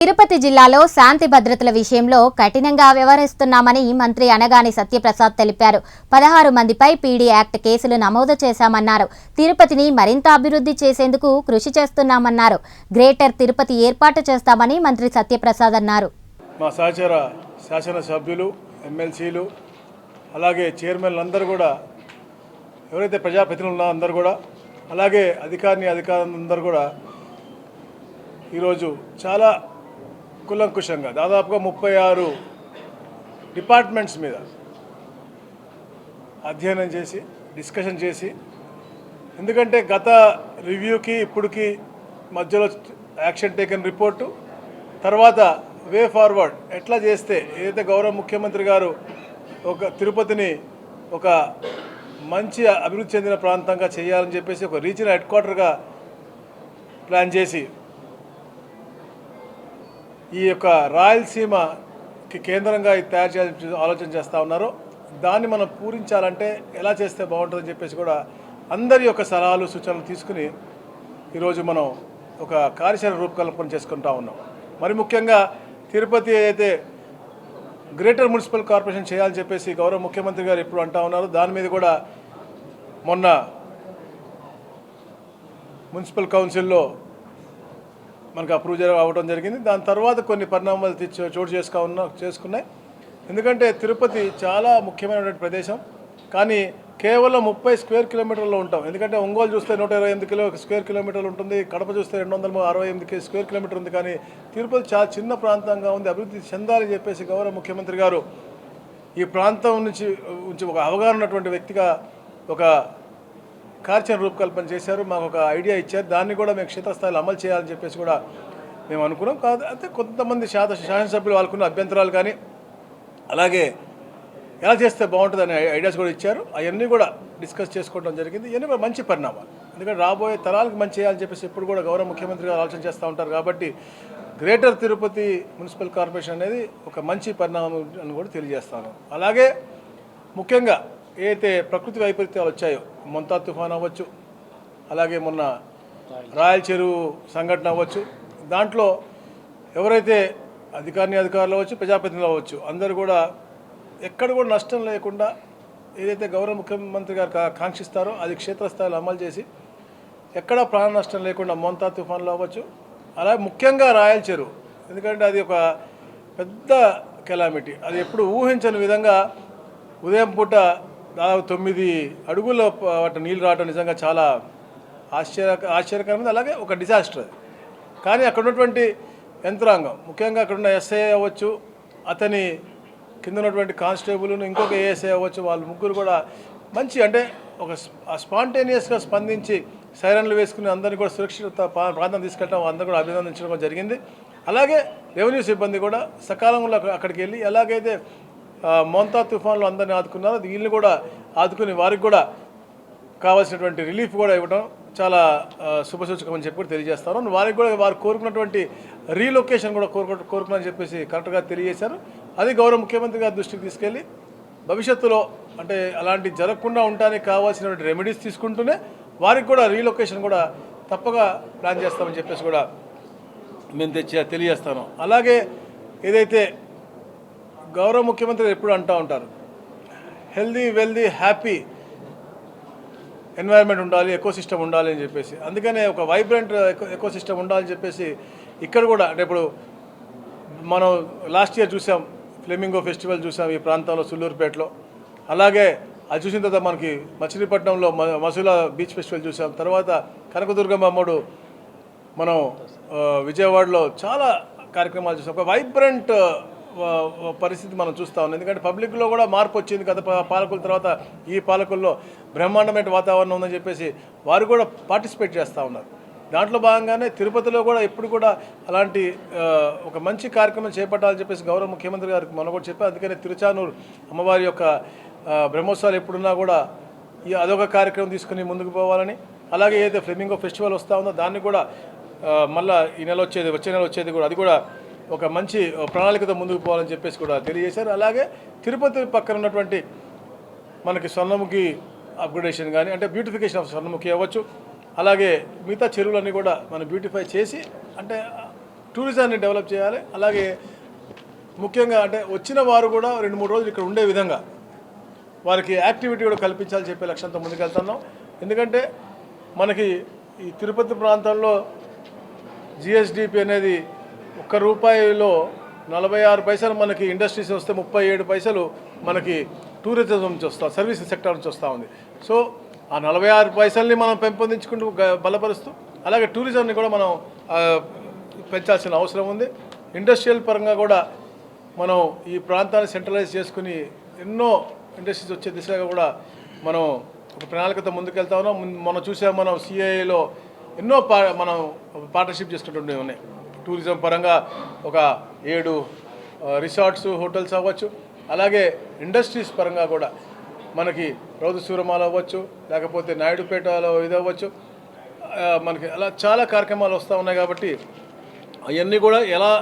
తిరుపతి జిల్లాలో శాంతి భద్రతల విషయంలో కఠినంగా వ్యవహరిస్తున్నామని మంత్రి అనగాని సత్యప్రసాద్ తెలిపారు. పదహారు మందిపై పీడీ యాక్ట్ కేసులు నమోదు చేశామన్నారు. తిరుపతిని మరింత అభివృద్ధి చేసేందుకు కృషి చేస్తున్నామన్నారు. గ్రేటర్ తిరుపతి ఏర్పాటు చేస్తామని మంత్రి సత్యప్రసాద్ అన్నారు. మా సహచర శాసనసభ్యులు ఎమ్మెల్సీలు అలాగే చైర్మన్లు అందరూ కూడా ఎవరైతే ప్రజాప్రతినిధులు ఉన్నారో అందరూ కూడా అలాగే అధికారిని అధికారులందరూ కూడా ఈరోజు చాలా కులంకుశంగా దాదాపుగా ముప్పై ఆరు డిపార్ట్మెంట్స్ మీద అధ్యయనం చేసి డిస్కషన్ చేసి ఎందుకంటే గత రివ్యూకి ఇప్పటికి మధ్యలో యాక్షన్ టేకన్ రిపోర్టు తర్వాత వే ఫార్వర్డ్ ఎట్లా చేస్తే ఏదైతే గౌరవ ముఖ్యమంత్రి గారు ఒక తిరుపతిని ఒక మంచి అభివృద్ధి చెందిన ప్రాంతంగా చేయాలని చెప్పేసి ఒక రీజనల్ హెడ్ క్వార్టర్గా ప్లాన్ చేసి ఈ యొక్క రాయలసీమకి కేంద్రంగా ఇది తయారు చేయాలని ఆలోచన చేస్తూ ఉన్నారు. దాన్ని మనం పూరించాలంటే ఎలా చేస్తే బాగుంటుందని చెప్పేసి కూడా అందరి యొక్క సలహాలు సూచనలు తీసుకుని ఈరోజు మనం ఒక కార్యాచరణ రూపకల్పన చేసుకుంటా ఉన్నాం. మరి ముఖ్యంగా తిరుపతి ఏదైతే గ్రేటర్ మున్సిపల్ కార్పొరేషన్ చేయాలని చెప్పేసి గౌరవ ముఖ్యమంత్రి గారు ఎప్పుడు అంటా ఉన్నారు. దాని మీద కూడా మొన్న మున్సిపల్ కౌన్సిల్లో మనకు అప్రూవ్ అవ్వడం జరిగింది. దాని తర్వాత కొన్ని పరిణామాలు తెచ్చి చోటు చేసుకో ఉన్న చేసుకున్నాయి. ఎందుకంటే తిరుపతి చాలా ముఖ్యమైనటువంటి ప్రదేశం. కానీ కేవలం ముప్పై స్క్వేర్ కిలోమీటర్లో ఉంటాం. ఎందుకంటే ఒంగోలు చూస్తే నూట ఇరవై ఎనిమిది కిలో స్క్వేర్ కిలోమీటర్లు ఉంటుంది. కడప చూస్తే రెండు వందల అరవై ఎనిమిది స్క్వేర్ కిలోమీటర్ ఉంది. కానీ తిరుపతి చాలా చిన్న ప్రాంతంగా ఉంది. అభివృద్ధి చెందాలని చెప్పేసి గౌరవ ముఖ్యమంత్రి గారు ఈ ప్రాంతం నుంచి నుంచి ఒక అవగాహన ఉన్నటువంటి వ్యక్తిగా ఒక కార్యాచరణ రూపకల్పన చేశారు మాకు ఒక ఐడియా ఇచ్చారు. దాన్ని కూడా మేము క్షేత్రస్థాయిలో అమలు చేయాలని చెప్పేసి కూడా మేము అనుకున్నాం. కాదు అయితే కొంతమంది శాత శాసనసభ్యులు వాళ్ళకున్న అభ్యంతరాలు కానీ అలాగే ఎలా చేస్తే బాగుంటుంది అనే ఐడియాస్ కూడా ఇచ్చారు. అవన్నీ కూడా డిస్కస్ చేసుకోవడం జరిగింది. ఇవన్నీ కూడా మంచి పరిణామాలు. ఎందుకంటే రాబోయే తరాలకు మంచి చేయాలని చెప్పేసి ఎప్పుడు కూడా గౌరవ ముఖ్యమంత్రి గారు ఆలోచన చేస్తూ ఉంటారు కాబట్టి గ్రేటర్ తిరుపతి మున్సిపల్ కార్పొరేషన్ అనేది ఒక మంచి పరిణామం అని కూడా తెలియజేస్తాను. అలాగే ముఖ్యంగా ఏదైతే ప్రకృతి వైపరీత్యాలు వచ్చాయో మొంతా తుఫాన్ అవ్వచ్చు అలాగే మొన్న రాయల చెరువు సంఘటన అవ్వచ్చు. దాంట్లో ఎవరైతే అధికారిని అధికారులు అవ్వచ్చు ప్రజాప్రతినిధులు అవ్వచ్చు అందరూ కూడా ఎక్కడ కూడా నష్టం లేకుండా ఏదైతే గౌరవ ముఖ్యమంత్రి గారు కాంక్షిస్తారో అది క్షేత్రస్థాయిలో అమలు చేసి ఎక్కడా ప్రాణ నష్టం లేకుండా మొంతా తుఫాన్లో అవ్వచ్చు. అలాగే ముఖ్యంగా రాయల చెరువు ఎందుకంటే అది ఒక పెద్ద కెలామిటీ. అది ఎప్పుడు ఊహించని విధంగా ఉదయం పూట దాదాపు తొమ్మిది అడుగుల వాటి నీళ్ళు రావడం నిజంగా చాలా ఆశ్చర్య ఆశ్చర్యకరమైనది అలాగే ఒక డిజాస్టర్. అది కానీ అక్కడ ఉన్నటువంటి యంత్రాంగం ముఖ్యంగా అక్కడ ఉన్న ఎస్ఐ అవ్వచ్చు అతని కింద ఉన్నటువంటి కానిస్టేబుల్ ఇంకొక ఏఎస్ఐ అవ్వచ్చు వాళ్ళు ముగ్గురు కూడా మంచి అంటే ఒక స్పాంటేనియస్గా స్పందించి సైరన్లు వేసుకుని అందరినీ కూడా సురక్షిత ప్రాంతం తీసుకెళ్ళడం అందరూ కూడా అభినందించడం జరిగింది. అలాగే రెవెన్యూ సిబ్బంది కూడా సకాలంలో అక్కడికి వెళ్ళి ఎలాగైతే మోంతా తుఫాన్లో అందరినీ ఆదుకున్నారు. వీళ్ళని కూడా ఆదుకుని వారికి కూడా కావాల్సినటువంటి రిలీఫ్ కూడా ఇవ్వడం చాలా శుభసూచకం అని చెప్పి కూడా తెలియజేస్తారు. వారికి కూడా వారు కోరుకున్నటువంటి రీలొకేషన్ కూడా కోరుకు కోరుకున్నారని చెప్పేసి కరెక్ట్గా తెలియజేశారు. అది గౌరవ ముఖ్యమంత్రి గారి దృష్టికి తీసుకెళ్ళి భవిష్యత్తులో అంటే అలాంటి జరగకుండా ఉండడానికి కావాల్సినటువంటి రెమెడీస్ తీసుకుంటూనే వారికి కూడా రీలొకేషన్ కూడా తప్పగా ప్లాన్ చేస్తామని చెప్పేసి కూడా మేము తెచ్చి తెలియజేస్తాను. అలాగే ఏదైతే గౌరవ ముఖ్యమంత్రి ఎప్పుడు అంటూ ఉంటారు? హెల్దీ వెల్దీ హ్యాపీ ఎన్వైర్న్మెంట్ ఉండాలి ఎకో సిస్టమ్ ఉండాలి అని చెప్పేసి. అందుకనే ఒక వైబ్రెంట్ ఎకో సిస్టమ్ ఉండాలని చెప్పేసి ఇక్కడ కూడా అంటే ఇప్పుడు మనం లాస్ట్ ఇయర్ చూసాం ఫ్లెమింగో ఫెస్టివల్ చూసాం ఈ ప్రాంతంలో సుల్లూరుపేటలో. అలాగే అది చూసిన తర్వాత మనకి మచిలీపట్నంలో మ- మసూలా బీచ్ ఫెస్టివల్ చూసాం. తర్వాత కనకదుర్గమ్మ అమ్మడు మనం విజయవాడలో చాలా కార్యక్రమాలు చూసాం. ఒక వైబ్రెంట్ పరిస్థితి మనం చూస్తా ఉన్నాం. ఎందుకంటే పబ్లిక్లో కూడా మార్పు వచ్చింది గత పాలకుల తర్వాత ఈ పాలకుల్లో బ్రహ్మాండమైన వాతావరణం ఉందని చెప్పేసి వారు కూడా పార్టిసిపేట్ చేస్తూ ఉన్నారు. దాంట్లో భాగంగానే తిరుపతిలో కూడా ఎప్పుడు కూడా అలాంటి ఒక మంచి కార్యక్రమం చేపట్టాలని చెప్పేసి గౌరవ ముఖ్యమంత్రి గారికి మనం కూడా చెప్పారు. అందుకనే తిరుచానూరు అమ్మవారి యొక్క బ్రహ్మోత్సవాలు ఎప్పుడున్నా కూడా ఈ అదొక కార్యక్రమం తీసుకుని ముందుకు పోవాలని అలాగే ఏదైతే ఫ్లెమింగో ఫెస్టివల్ వస్తూ ఉందో దాన్ని కూడా మళ్ళీ ఈ నెల వచ్చేది వచ్చే నెల వచ్చేది కూడా అది కూడా ఒక మంచి ప్రణాళికతో ముందుకు పోవాలని చెప్పేసి కూడా తెలియజేశారు. అలాగే తిరుపతి పక్కన ఉన్నటువంటి మనకి స్వర్ణముఖి అప్గ్రేడేషన్ కానీ అంటే బ్యూటిఫికేషన్ ఆఫ్ స్వర్ణముఖి అవ్వచ్చు. అలాగే మిగతా చెరువులన్నీ కూడా మనం బ్యూటిఫై చేసి అంటే టూరిజాన్ని డెవలప్ చేయాలి. అలాగే ముఖ్యంగా అంటే వచ్చిన వారు కూడా రెండు మూడు రోజులు ఇక్కడ ఉండే విధంగా వారికి యాక్టివిటీ కూడా కల్పించాలని చెప్పే లక్ష్యంతో ముందుకెళ్తున్నాం. ఎందుకంటే మనకి ఈ తిరుపతి ప్రాంతంలో జిఎస్డిపి అనేది ఒక్క రూపాయిలో నలభై ఆరు పైసలు మనకి ఇండస్ట్రీస్ వస్తే ముప్పై ఏడు పైసలు మనకి టూరిజం నుంచి వస్తా సర్వీస్ సెక్టర్ నుంచి వస్తూ ఉంది. సో ఆ నలభై ఆరు పైసల్ని మనం పెంపొందించుకుంటూ బలపరుస్తూ అలాగే టూరిజంని కూడా మనం పెంచాల్సిన అవసరం ఉంది. ఇండస్ట్రియల్ పరంగా కూడా మనం ఈ ప్రాంతాన్ని సెంట్రలైజ్ చేసుకుని ఎన్నో ఇండస్ట్రీస్ వచ్చే దిశగా కూడా మనం ఒక ప్రణాళికతో ముందుకెళ్తా ఉన్నాం. మనం చూసాం మనం సిఐఏలో ఎన్నో పా మనం పార్ట్నర్షిప్ చేసుకుంటుండే ఉన్నాయి. టూరిజం పరంగా ఒక ఏడు రిసార్ట్స్ హోటల్స్ అవ్వచ్చు. అలాగే ఇండస్ట్రీస్ పరంగా కూడా మనకి రౌదు సూరమాల అవ్వచ్చు లేకపోతే నాయుడుపేటలో ఇది అవ్వచ్చు. మనకి అలా చాలా కార్యక్రమాలు వస్తూ ఉన్నాయి కాబట్టి అవన్నీ కూడా ఎలా